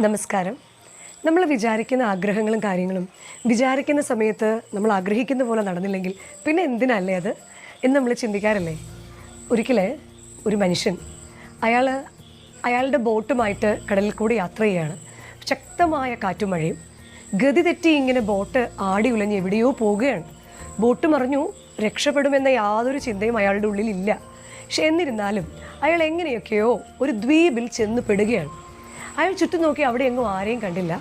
നമസ്കാരം. നമ്മൾ വിചാരിക്കുന്ന ആഗ്രഹങ്ങളും കാര്യങ്ങളും വിചാരിക്കുന്ന സമയത്ത് നമ്മൾ ആഗ്രഹിക്കുന്ന പോലെ നടന്നില്ലെങ്കിൽ പിന്നെ എന്തിനല്ലേ അത് എന്ന് നമ്മൾ ചിന്തിക്കാറില്ലേ? ഒരിക്കലേ ഒരു മനുഷ്യൻ അയാൾ അയാളുടെ ബോട്ടുമായിട്ട് കടലിൽ കൂടി യാത്ര ചെയ്യുകയാണ്. ശക്തമായ കാറ്റും മഴയും. ഗതി തെറ്റി ഇങ്ങനെ ബോട്ട് ആടി ഉലഞ്ഞ് എവിടെയോ പോവുകയാണ്. ബോട്ട് മറിഞ്ഞു രക്ഷപ്പെടുമെന്ന യാതൊരു ചിന്തയും അയാളുടെ ഉള്ളിലില്ല. പക്ഷെ എന്നിരുന്നാലും അയാൾ എങ്ങനെയൊക്കെയോ ഒരു ദ്വീപിൽ ചെന്ന് പെടുകയാണ്. അയാൾ ചുറ്റും നോക്കി അവിടെ എങ്ങും ആരെയും കണ്ടില്ല.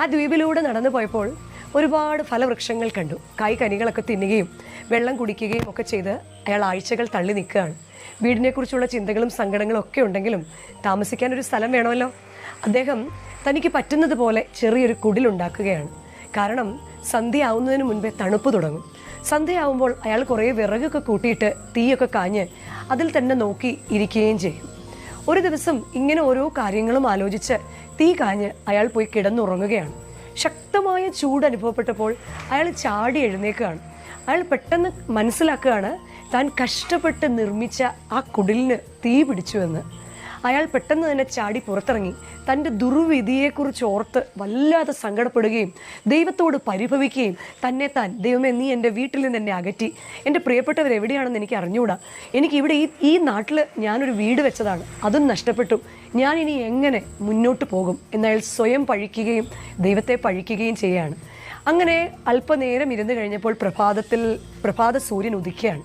ആ ദ്വീപിലൂടെ നടന്നു പോയപ്പോൾ ഒരുപാട് ഫലവൃക്ഷങ്ങൾ കണ്ടു. കായ് കനികളൊക്കെ തിന്നുകയും വെള്ളം കുടിക്കുകയും ഒക്കെ ചെയ്ത് അയാൾ ആഴ്ചകൾ തള്ളി നിൽക്കുകയാണ്. വീടിനെക്കുറിച്ചുള്ള ചിന്തകളും സങ്കടങ്ങളും ഒക്കെ ഉണ്ടെങ്കിലും താമസിക്കാൻ ഒരു സ്ഥലം വേണമല്ലോ. അദ്ദേഹം തനിക്ക് പറ്റുന്നത് പോലെ ചെറിയൊരു കുടിലുണ്ടാക്കുകയാണ് കാരണം സന്ധ്യയാവുന്നതിന് മുൻപേ തണുപ്പ് തുടങ്ങും. സന്ധ്യയാവുമ്പോൾ അയാൾ കുറേ വിറകൊക്കെ കൂട്ടിയിട്ട് തീയൊക്കെ കാഞ്ഞ് അതിൽ തന്നെ നോക്കി ഇരിക്കുകയും ചെയ്യും. ഒരു ദിവസം ഇങ്ങനെ ഓരോ കാര്യങ്ങളും ആലോചിച്ച് തീ കാഞ്ഞ് അയാൾ പോയി കിടന്നുറങ്ങുകയാണ്. ശക്തമായ ചൂട് അനുഭവപ്പെട്ടപ്പോൾ അയാൾ ചാടി എഴുന്നേക്കുകയാണ്. അയാൾ പെട്ടെന്ന് മനസ്സിലാക്കുകയാണ് താൻ കഷ്ടപ്പെട്ട് നിർമ്മിച്ച ആ കുടിലിന് തീ പിടിച്ചുവെന്ന്. അയാൾ പെട്ടെന്ന് തന്നെ ചാടി പുറത്തിറങ്ങി. തന്റെ ദുർവിധിയെക്കുറിച്ച് ഓർത്ത് വല്ലാതെ സങ്കടപ്പെടുകയും ദൈവത്തോട് പരിഭവിക്കുകയും തന്നെ താൻ ദൈവമേ നീ എന്റെ വീട്ടിൽ നിന്ന് എന്നെ അകറ്റി. എന്റെ പ്രിയപ്പെട്ടവർ എവിടെയാണെന്ന് എനിക്ക് അറിഞ്ഞുകൂടാ എനിക്ക് ഇവിടെ ഈ ഈ നാട്ടിൽ ഞാനൊരു വീട് വെച്ചതാണ്. അതും നഷ്ടപ്പെട്ടു. ഞാൻ ഇനി എങ്ങനെ മുന്നോട്ട് പോകും? എന്നയാൾ സ്വയം പഴിക്കുകയും ദൈവത്തെ പഴിക്കുകയും ചെയ്യുകയാണ് അങ്ങനെ അല്പനേരം ഇരുന്ന് കഴിഞ്ഞപ്പോൾ പ്രഭാതത്തിൽ പ്രഭാത സൂര്യൻ ഉദിക്കുകയാണ്.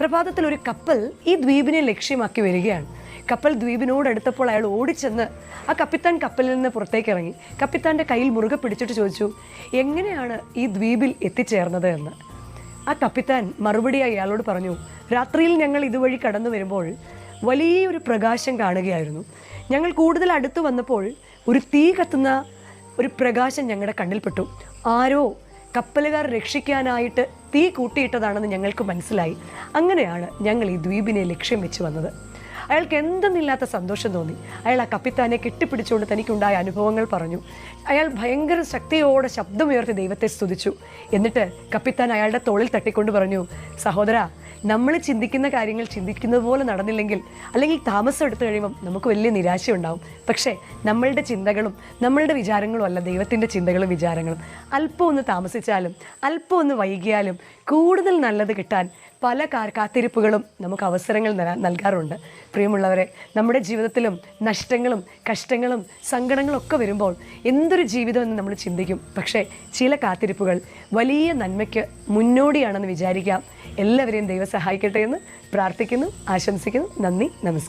പ്രഭാതത്തിൽ ഒരു കപ്പൽ ഈ ദ്വീപിനെ ലക്ഷ്യമാക്കി വരികയാണ്. കപ്പൽ ദ്വീപിനോട് അടുത്തപ്പോൾ അയാൾ ഓടിച്ചെന്ന് ആ കപ്പിത്താൻ കപ്പലിൽ നിന്ന് പുറത്തേക്ക് ഇറങ്ങി. കപ്പിത്താന്റെ കയ്യിൽ മുറുകെ പിടിച്ചിട്ട് ചോദിച്ചു എങ്ങനെയാണ് ഈ ദ്വീപിൽ എത്തിച്ചേർന്നത് എന്ന്? ആ കപ്പിത്താൻ മറുപടി അയാളോട് പറഞ്ഞു രാത്രിയിൽ ഞങ്ങൾ ഇതുവഴി കടന്നു വരുമ്പോൾ വലിയൊരു പ്രകാശം കാണുകയായിരുന്നു. ഞങ്ങൾ കൂടുതൽ അടുത്ത് വന്നപ്പോൾ ഒരു തീ കത്തുന്ന ഒരു പ്രകാശം ഞങ്ങളുടെ കണ്ണിൽപ്പെട്ടു ആരോ കപ്പലുകാർ രക്ഷിക്കാനായിട്ട് തീ കൂട്ടിയിട്ടതാണെന്ന് ഞങ്ങൾക്ക് മനസ്സിലായി. അങ്ങനെയാണ് ഞങ്ങൾ ഈ ദ്വീപിനെ ലക്ഷ്യം വെച്ച് വന്നത്. അയാൾക്ക് എന്തെന്നില്ലാത്ത സന്തോഷം തോന്നി. അയാൾ ആ കപ്പിത്താനെ കെട്ടിപ്പിടിച്ചുകൊണ്ട് തനിക്കുണ്ടായ അനുഭവങ്ങൾ പറഞ്ഞു. അയാൾ ഭയങ്കര ശക്തിയോടെ ശബ്ദമുയർത്തി ദൈവത്തെ സ്തുതിച്ചു. എന്നിട്ട് കപ്പിത്താൻ അയാളുടെ തോളിൽ തട്ടിക്കൊണ്ട് പറഞ്ഞു സഹോദര നമ്മൾ ചിന്തിക്കുന്ന കാര്യങ്ങൾ ചിന്തിക്കുന്നത് പോലെ നടന്നില്ലെങ്കിൽ അല്ലെങ്കിൽ താമസം എടുത്തു കഴിയുമ്പം നമുക്ക് വലിയ നിരാശയുണ്ടാവും. പക്ഷേ നമ്മളുടെ ചിന്തകളും നമ്മളുടെ വിചാരങ്ങളും അല്ല ദൈവത്തിന്റെ ചിന്തകളും വിചാരങ്ങളും. അല്പം ഒന്ന് താമസിച്ചാലും അല്പം ഒന്ന് വൈകിയാലും കൂടുതൽ നല്ലത് കിട്ടാൻ പല കാത്തിരിപ്പുകളും നമുക്ക് അവസരങ്ങൾ നൽ- നൽകാറുണ്ട്. പ്രിയമുള്ളവരെ നമ്മുടെ ജീവിതത്തിലും നഷ്ടങ്ങളും കഷ്ടങ്ങളും സങ്കടങ്ങളും ഒക്കെ വരുമ്പോൾ എന്തൊരു ജീവിതം എന്ന് നമ്മൾ ചിന്തിക്കും. പക്ഷേ ചില കാത്തിരിപ്പുകൾ വലിയ നന്മയ്ക്ക് മുന്നോടിയാണെന്ന് വിചാരിക്കാം. എല്ലാവരെയും ദൈവം സഹായിക്കട്ടെ എന്ന് പ്രാർത്ഥിക്കുന്നു ആശംസിക്കുന്നു. നന്ദി നമസ്കാരം.